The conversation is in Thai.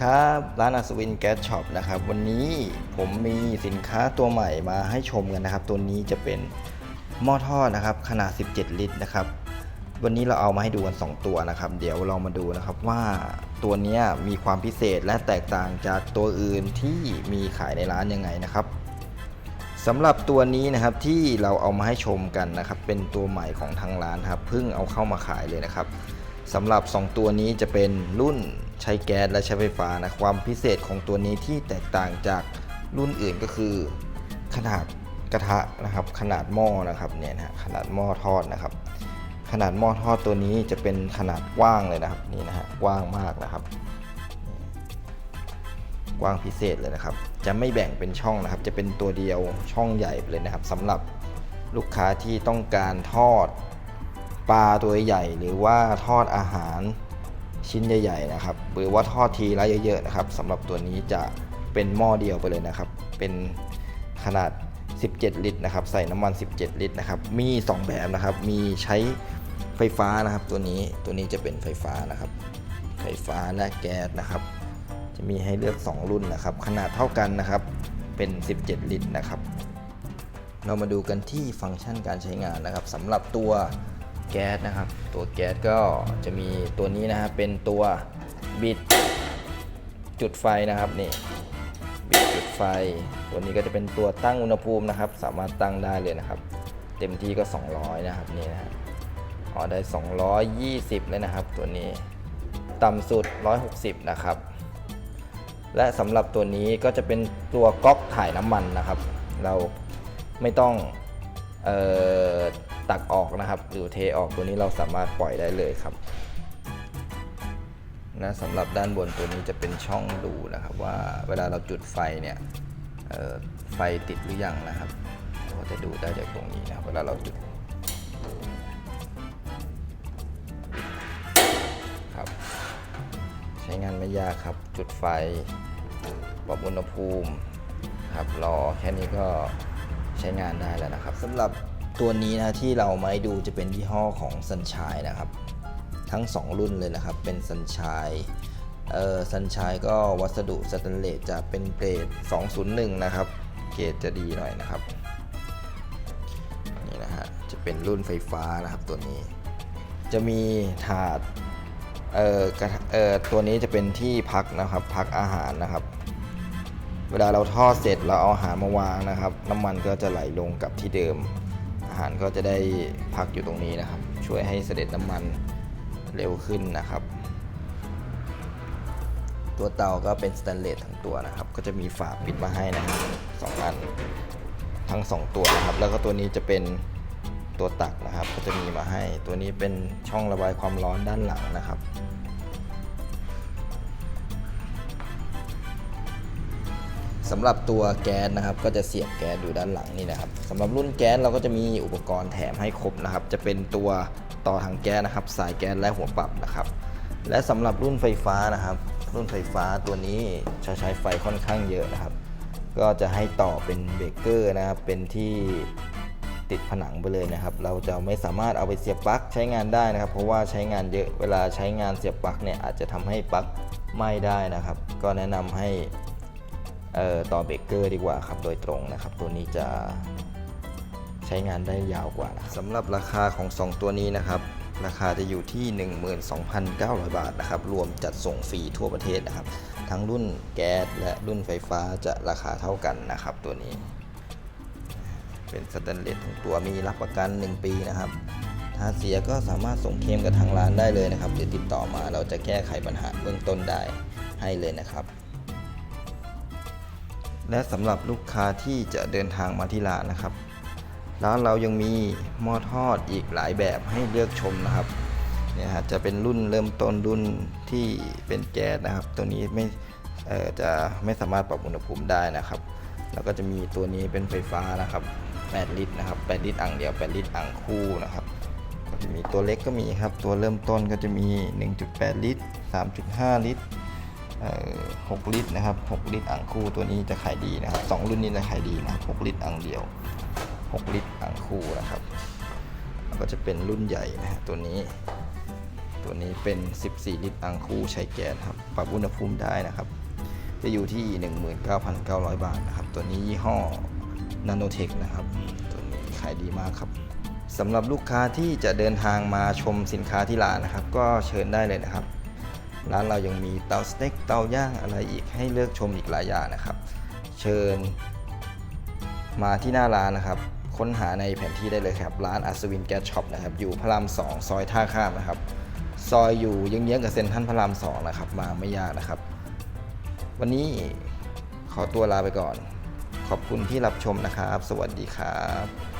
ครับร้านอัศวินแก๊สช็อปนะครับวันนี้ผมมีสินค้าตัวใหม่มาให้ชมกันนะครับ ตัวนี้จะเป็นหม้อทอดนะครับ ขนาด 17 ลิตรนะครับ วันนี้เราเอามาให้ดูกัน 2 ตัวนะครับ เดี๋ยวเรามาดูนะครับว่าตัวนี้มีความพิเศษและแตกต่างจากตัวอื่นที่มีขายในร้านยังไงนะครับสำหรับตัวนี้นะครับที่เราเอามาให้ชมกันนะครับ เป็นตัวใหม่ของทางร้านครับเพิ่งเอาเข้ามาขายเลยนะครับสำหรับ 2 ตัวนี้จะเป็นรุ่น ใช้แก๊สและใช้ไฟฟ้านะความพิเศษของตัวนี้ที่แตกต่างจากรุ่นอื่นก็คือ ขนาดกระทะนะครับ ขนาดหม้อนะครับเนี่ยนะขนาดหม้อทอดนะครับ ขนาดหม้อทอดตัวนี้จะเป็นขนาดกว้างเลยนะครับนี่นะฮะกว้างมากนะครับ กว้างพิเศษเลยนะครับ จะไม่แบ่งเป็นช่องนะครับ จะเป็นตัวเดียวช่องใหญ่เลยนะครับสำหรับลูกค้าที่ต้องการทอดปลาตัวใหญ่หรือว่าทอดอาหาร ชิ้นใหญ่ๆนะครับหรือว่าทอดทีละเยอะๆนะครับสำหรับตัวนี้จะเป็นหม้อเดียวไปเลยนะครับ เป็นขนาด 17 ลิตรนะครับ ใส่น้ำมัน 17 ลิตรนะครับ มี 2 แบบนะครับ มีใช้ไฟฟ้านะครับ ตัวนี้ตัวนี้จะเป็นไฟฟ้านะครับ ไฟฟ้าและแก๊สนะครับ จะมีให้เลือก 2 รุ่นนะครับ ขนาดเท่ากันนะครับ เป็น 17 ลิตรนะครับ เรามาดูกันที่ฟังก์ชันการใช้งานนะครับสำหรับตัว แก๊สนะครับ ตัวแก๊สก็จะมีตัวนี้นะครับเป็นตัวบิดจุดไฟนะครับนี่บิดจุดไฟ ตัวนี้ก็จะเป็นตัวตั้งอุณหภูมินะครับ สามารถตั้งได้เลยนะครับ เต็มที่ก็ 200 นะครับนี่นะฮะอ๋อได้ 220 เลยนะครับ ตัวนี้ต่ำสุด 160 นะครับ และสำหรับตัวนี้ก็จะเป็นตัวก๊อกถ่ายน้ำมันนะครับ เราไม่ต้องเออ ตักออกนะครับ หรือเทออกตัวนี้เราสามารถปล่อยได้เลยครับนะสำหรับด้านบนตัวนี้จะเป็นช่องดูนะครับ ว่าเวลาเราจุดไฟเนี่ยไฟติดหรือยังนะครับเราจะดูได้จากตรงนี้นะเวลาเราจุดครับใช้งานไม่ยากครับจุดไฟปรับอุณหภูมิครับรอแค่นี้ก็ใช้งานได้แล้วนะครับสำหรับ ตัวนี้นะที่เรามาให้ดูจะเป็นยี่ห้อของ Sunshine นะครับ ทั้ง 2 รุ่นเลยนะครับ เป็น Sunshine เอ่อ Sunshine ก็วัสดุสแตนเลสจะเป็นเกรด 201 นะครับ เกรดจะดีหน่อยนะครับ นี่นะฮะ จะเป็นรุ่นไฟฟ้านะครับตัวนี้ จะมีถาดเอ่อเอ่อตัวนี้จะเป็นที่พักนะครับ พักอาหารนะครับ เวลาเราทอดเสร็จเราเอาอาหารมาวางนะครับ น้ำมันก็จะไหลลงกับที่เดิม หารก็จะได้พักอยู่ตรงนี้นะครับ ช่วยให้เสด็จน้ำมันเร็วขึ้นนะครับ ตัวเตาก็เป็นสแตนเลสทั้งตัวนะครับ ก็จะมีฝาปิดมาให้นะครับสองอันทั้งสองตัวนะครับ แล้วก็ตัวนี้จะเป็นตัวตักนะครับ ก็จะมีมาให้ ตัวนี้เป็นช่องระบายความร้อนด้านหลังนะครับ สำหรับตัวแก๊สนะครับ ก็จะเสียบแก๊สอยู่ด้านหลังนี่นะครับสำหรับรุ่นแก๊สเราก็จะมีอุปกรณ์แถมให้ครบนะครับ จะเป็นตัวต่อถังแก๊สนะครับ สายแก๊สและหัวปรับนะครับ และสำหรับรุ่นไฟฟ้านะครับ รุ่นไฟฟ้าตัวนี้จะใช้ไฟค่อนข้างเยอะนะครับ ก็จะให้ต่อเป็นเบรกเกอร์นะครับ เป็นที่ติดผนังไปเลยนะครับ เราจะไม่สามารถเอาไปเสียบปลั๊กใช้งานได้นะครับ เพราะว่าใช้งานเยอะเวลาใช้งานเสียบปลั๊กเนี่ยอาจจะทำให้ปลั๊กไหม้ได้นะครับ ก็แนะนำให้ เอ่อต่อเบรกเกอร์ดีกว่าครับโดยตรงนะครับ ตัวนี้จะใช้งานได้ยาวกว่านะสำหรับราคาของ 2 ตัวนี้นะครับ ราคาจะอยู่ที่ 12,900 บาทนะครับ รวมจัดส่งฟรีทั่วประเทศนะครับ ทั้งรุ่นแก๊สและรุ่นไฟฟ้าจะราคาเท่ากันนะครับ ตัวนี้ เป็นสแตนเลสทั้งตัวมีรับประกัน 1 ปีนะครับถ้าเสียก็สามารถส่งเคลมกับทางร้านได้เลยนะครับหรือติดต่อมาเราจะแก้ไขปัญหาเบื้องต้นได้ให้เลยนะครับ และสำหรับลูกค้าที่จะเดินทางมาที่ร้านนะครับ ร้านเรายังมีหม้อทอดอีกหลายแบบให้เลือกชมนะครับเนี่ยฮะจะเป็นรุ่นเริ่มต้นรุ่นที่เป็นแก๊สนะครับ ตัวนี้ไม่จะไม่สามารถปรับอุณหภูมิได้นะครับ แล้วก็จะมีตัวนี้เป็นไฟฟ้านะครับ 8 ลิตรนะครับ 8 ลิตรอ่างเดียว 8 ลิตรอ่างคู่นะครับก็จะมีตัวเล็กก็มีครับ ตัวเริ่มต้นก็จะมี 1.8 ลิตร 3.5 ลิตร 6ลิตรนะครับ6ลิตรอ่างคู่ตัวนี้จะขายดีนะครับสองรุ่นนี้จะขายดีนะครับ6ลิตรอ่างเดียว6ลิตรอ่างคู่นะครับ ก็จะเป็นรุ่นใหญ่นะฮะตัวนี้ ตัวนี้เป็น 14 ลิตรอังคูใช้แก๊สครับปรับอุณหภูมิได้นะครับ จะอยู่ที่ 19,900 บาทนะครับ ตัวนี้ยี่ห้อ Nanotech นะครับ ตัวนี้ขายดีมากครับสำหรับลูกค้าที่จะเดินทางมาชมสินค้าที่ร้านนะครับ ก็เชิญได้เลยนะครับ ร้านเรายังมีเตาสเต็กเตาย่างอะไรอีกให้เลือกชมอีกหลายอย่างนะครับ เชิญ มาที่หน้าร้านนะครับ ค้นหาในแผนที่ได้เลยครับ ร้านอัศวินแก๊สช็อปนะครับ อยู่พระรามสองซอยท่าข้ามนะครับ ซอยอยู่เยื้องๆกับเซ็นทรัลพระรามสองนะครับ มาไม่ยากนะครับ วันนี้ขอตัวลาไปก่อน ขอบคุณที่รับชมนะครับ สวัสดีครับ